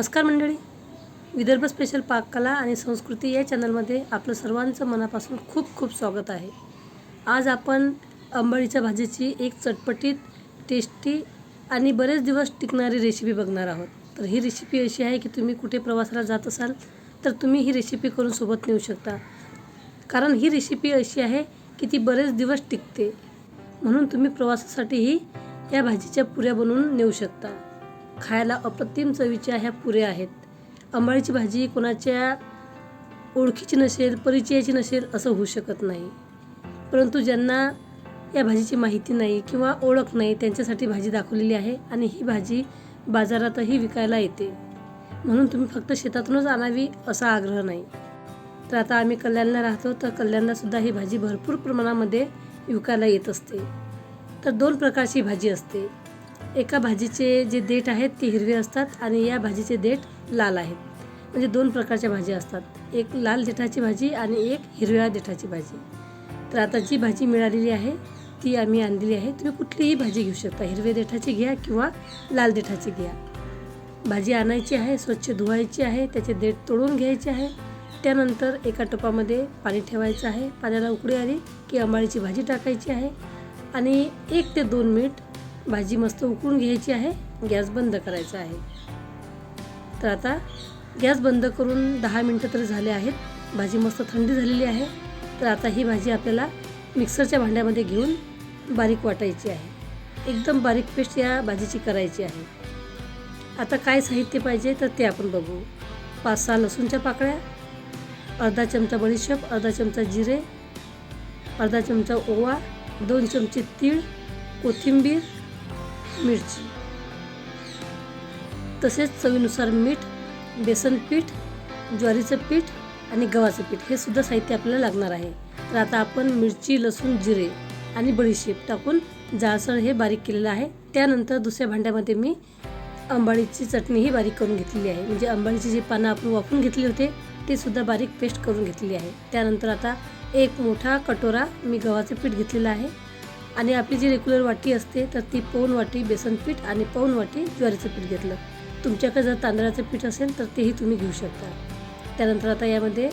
नमस्कार मंडळी. विदर्भ स्पेशल पाककला आणि संस्कृती या चॅनलमध्ये आपलं सर्वांचं मनापासून खूप खूप स्वागत आहे. आज आपण अंबाळीच्या भाजीची एक चटपटीत टेस्टी आणि बरेच दिवस टिकणारी रेसिपी बघणार आहोत. तर ही रेसिपी अशी आहे की तुम्ही कुठे प्रवासाला जात असाल तर तुम्ही ही रेसिपी करून सोबत नेऊ शकता. कारण ही रेसिपी अशी आहे की ती बरेच दिवस टिकते. म्हणून तुम्ही प्रवासासाठीही या भाजीच्या पुऱ्या बनवून नेऊ शकता. खायला अप्रतिम चवीच्या ह्या पुऱ्या आहेत. आंबाळीची भाजी कोणाच्या ओळखीची नसेल परिचयाची नसेल असं होऊ शकत नाही. परंतु ज्यांना या भाजीची माहिती नाही किंवा ओळख नाही त्यांच्यासाठी भाजी दाखवलेली आहे आणि ही भाजी बाजारातही विकायला येते. म्हणून तुम्ही फक्त शेतातूनच आणावी असा आग्रह नाही. तर आता आम्ही कल्याणला राहतो तर कल्याणलासुद्धा ही भाजी भरपूर प्रमाणामध्ये विकायला येत असते. तर दोन प्रकारची भाजी असते. एका भाजीचे जे देठ आहेत ते हिरवे असतात आणि या भाजीचे देठ लाल आहेत. म्हणजे दोन प्रकारच्या भाज्या असतात. एक लाल देठाची भाजी आणि एक हिरव्या देठाची भाजी. तर आता जी भाजी मिळालेली आहे ती आम्ही आणलेली आहे. तुम्ही कुठलीही भाजी घेऊ शकता. हिरव्या देठाची घ्या किंवा लाल देठाची घ्या. भाजी आणायची आहे स्वच्छ धुवायची आहे त्याचे देठ तोडून घ्यायचे आहे. त्यानंतर एका टोपामध्ये पाणी ठेवायचं आहे. पाण्याला उकळी आली की अंबाळीची भाजी टाकायची आहे. आणि एक ते दोन मिनिट भाजी मस्त उकळून घ्यायची आहे. गॅस बंद करायचा आहे. तर आता गॅस बंद करून दहा मिनटं तरी झाले आहेत. भाजी मस्त थंडी झालेली आहे. तर आता ही भाजी आपल्याला मिक्सरच्या भांड्यामध्ये घेऊन बारीक वाटायची आहे. एकदम बारीक पेस्ट या भाजीची करायची आहे. आता काय साहित्य पाहिजे तर ते आपण बघू. पाच सहा लसूणच्या पाकळ्या अर्धा चमचा बडीशेप अर्धा चमचा जिरे अर्धा चमचा ओवा दोन चमचे तीळ कोथिंबीर मिरची. तसेच चवीनुसार मीठ बेसन पीठ ज्वारीचं पीठ आणि गव्हाचं पीठ हे सुद्धा साहित्य आपल्याला लागणार आहे. तर आता आपण मिरची लसूण जिरे आणि बडीशेप टाकून जाळसर हे बारीक केलेलं आहे. त्यानंतर दुसऱ्या भांड्यामध्ये मी अंबाडीची चटणीही बारीक करून घेतलेली आहे. म्हणजे अंबाडीची जी पानं आपण वापरून घेतले होते ते सुद्धा बारीक पेस्ट करून घेतलेली आहे. त्यानंतर आता एक मोठा कटोरा मी गव्हाचं पीठ घेतलेलं आहे. आणि आपली जी रेग्युलर वाटी असते तर ती पाऊण वाटी बेसन पीठ आणि पाऊण वाटी ज्वारीचं पीठ घेतलं. तुमच्याकडे जर तांदळाचं पीठ असेल तर तेही तुम्ही घेऊ शकता. त्यानंतर आता यामध्ये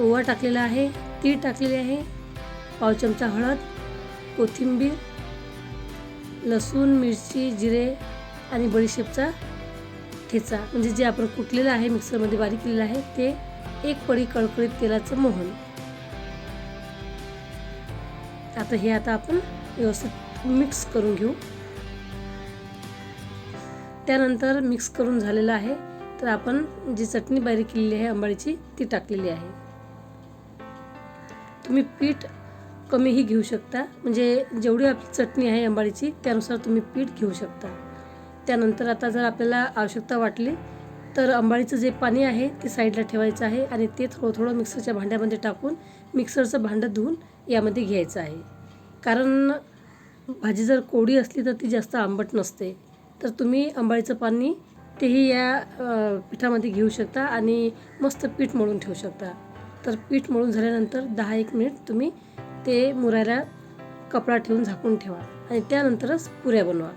ओवा टाकलेला आहे तीळ टाकलेले आहे पाव चमचा हळद कोथिंबीर लसूण मिरची जिरे आणि बडीशेपचा ठेचा. म्हणजे जे आपण कुटलेलं आहे मिक्सरमध्ये बारीक केलेलं आहे ते एक पडी कळकळीत तेलाचं मोहन. आता हे आता आपण व्यवस्थित मिक्स करून घेऊ. त्यानंतर मिक्स करून झालेलं आहे. तर आपण जी चटणी बारीक केलेली आहे आंबाडीची ती टाकलेली आहे. तुम्ही पीठ कमीही घेऊ शकता. म्हणजे जेवढी आपली चटणी आहे आंबाडीची त्यानुसार तुम्ही पीठ घेऊ शकता. त्यानंतर आता जर आपल्याला आवश्यकता वाटली तर अंबाळीचं जे पाणी आहे ते साईडला ठेवायचं आहे आणि ते थोडं थोडं मिक्सरच्या भांड्यामध्ये टाकून मिक्सरचं भांडं धुवून यामध्ये घ्यायचं आहे. कारण भाजी जर कोडी असली तर ती जास्त आंबट नसते. तर तुम्ही अंबाळीचं पाणी तेही या पिठामध्ये घेऊ शकता आणि मस्त पीठ मळून ठेवू शकता. तर पीठ मळून झाल्यानंतर दहा एक मिनिट तुम्ही ते मुरायला कपडा ठेवून झाकून ठेवा आणि त्यानंतरच पुऱ्या बनवा.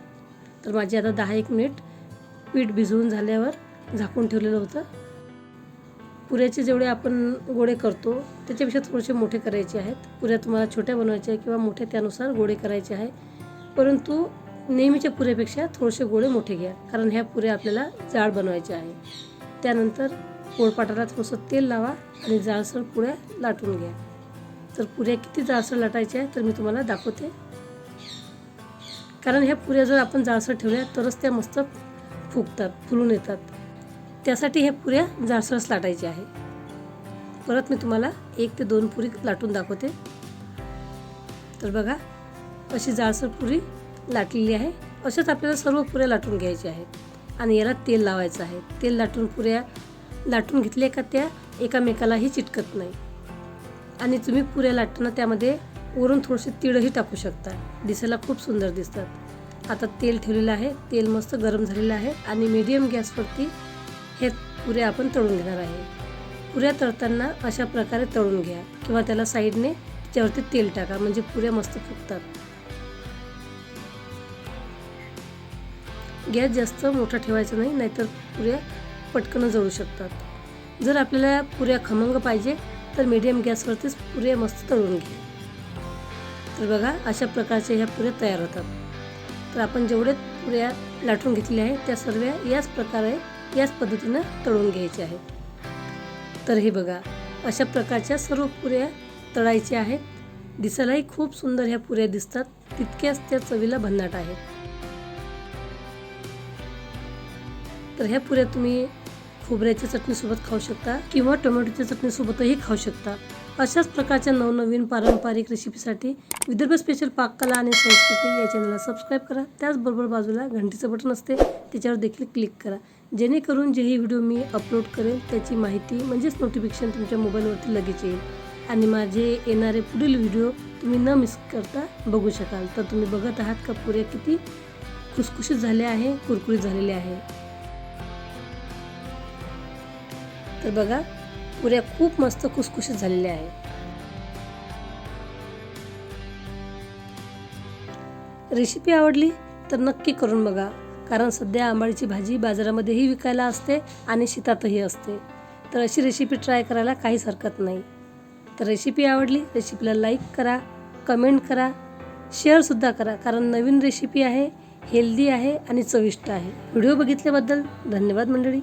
तर माझी आता दहा एक मिनिट पीठ भिजवून झाल्यावर झाकून ठेवलेलं होतं. पुऱ्याचे जेवढे आपण गोळे करतो त्याच्यापेक्षा थोडेसे मोठे करायचे आहेत. पुऱ्या तुम्हाला छोट्या बनवायच्या आहे किंवा मोठ्या त्यानुसार गोळे करायचे आहे परंतु नेहमीच्या पुऱ्यापेक्षा थोडेसे गोळे मोठे घ्या कारण ह्या पुऱ्या आपल्याला जाड बनवायचे आहे त्यानंतर पोळपाटाला थोडंसं तेल लावा आणि जाळसर पुऱ्या लाटून घ्या. तर पुऱ्या किती जाळसर लाटायच्या आहे तर मी तुम्हाला दाखवते. कारण ह्या पुऱ्या जर आपण जाळसर ठेवल्या तरच त्या मस्त फुगतात फुलून येतात. त्यासाठी ह्या पुऱ्या जाडसरच लाटायच्या आहे. परत मी तुम्हाला एक ते दोन पुरी लाटून दाखवते. तर बघा अशी जाडसर पुरी लाटलेली आहे. अशाच आपल्याला सर्व पुऱ्या लाटून घ्यायच्या आहेत. आणि याला तेल लावायचं आहे. तेल लाटून पुऱ्या लाटून घेतल्या का त्या एकामेकालाही चिटकत नाही. आणि तुम्ही पुऱ्या लाटताना त्यामध्ये वरून थोडेसे तिळही टाकू शकता. दिसायला खूप सुंदर दिसतात. आता तेल ठेवलेलं आहे. तेल मस्त गरम झालेलं आहे. आणि मीडियम गॅसवरती हे पुऱ्या आपण तळून घेणार आहे. पुऱ्या तळताना अशा प्रकारे तळून घ्या किंवा त्याला साईडने त्यावरती तेल टाका म्हणजे पुऱ्या मस्त फुगतात. गॅस जास्त मोठा ठेवायचा नाही नाहीतर पुऱ्या पटकन जळू शकतात. जर आपल्याला पुऱ्या खमंग पाहिजे तर मीडियम गॅसवरतीच पुऱ्या मस्त तळून घ्या. तर बघा अशा प्रकारच्या ह्या पुऱ्या तयार होतात. तर आपण जेवढे पुऱ्या लाटून घेतल्या आहेत त्या सर्व याच प्रकारे याच पद्धतीनं तळून घ्यायचे आहेत तर हे बघा अशा प्रकारच्या सर्व पुऱ्या तळायच्या आहेत. दिसायलाही खूप सुंदर ह्या पुऱ्या दिसतात. तितक्याच त्या चवीला भन्नाट आहेत तर ह्या पुऱ्या तुम्ही खोबऱ्याच्या चटणीसोबत खाऊ शकता किंवा टोमॅटोच्या चटणीसोबतही खाऊ शकता. अशाच प्रकारच्या नवनवीन पारंपरिक रेसिपीसाठी विदर्भ स्पेशल पाककला आणि संस्कृती या चॅनलला सबस्क्राईब करा. त्याचबरोबर बाजूला घंटीचं बटन असते त्याच्यावर देखील क्लिक करा. जेणेकरून जेही व्हिडिओ मी अपलोड करेल त्याची माहिती म्हणजेच नोटिफिकेशन तुमच्या मोबाईलवरती लगेच येईल. आणि माझे येणारे पुढील व्हिडिओ तुम्ही न मिस करता बघू शकाल. तर तुम्ही बघत आहात का पुऱ्या किती खुसखुशीत झाल्या आहे कुरकुरीत झालेले आहे. तर बघा पुऱ्या खूप मस्त खुसखुशीत झालेल्या आहे. रेसिपी आवडली तर नक्की करून बघा कारण सध्या आंबाडीची भाजी बाजारामध्येही विकायला असते आणि शेतातही असते. तर अशी रेसिपी ट्राय करायला काहीच हरकत नाही. तर रेसिपी आवडली रेसिपीला लाईक करा कमेंट करा शेअरसुद्धा करा कारण नवीन रेसिपी आहे हेल्दी आहे आणि चविष्ट आहे. व्हिडिओ बघितल्याबद्दल धन्यवाद मंडळी.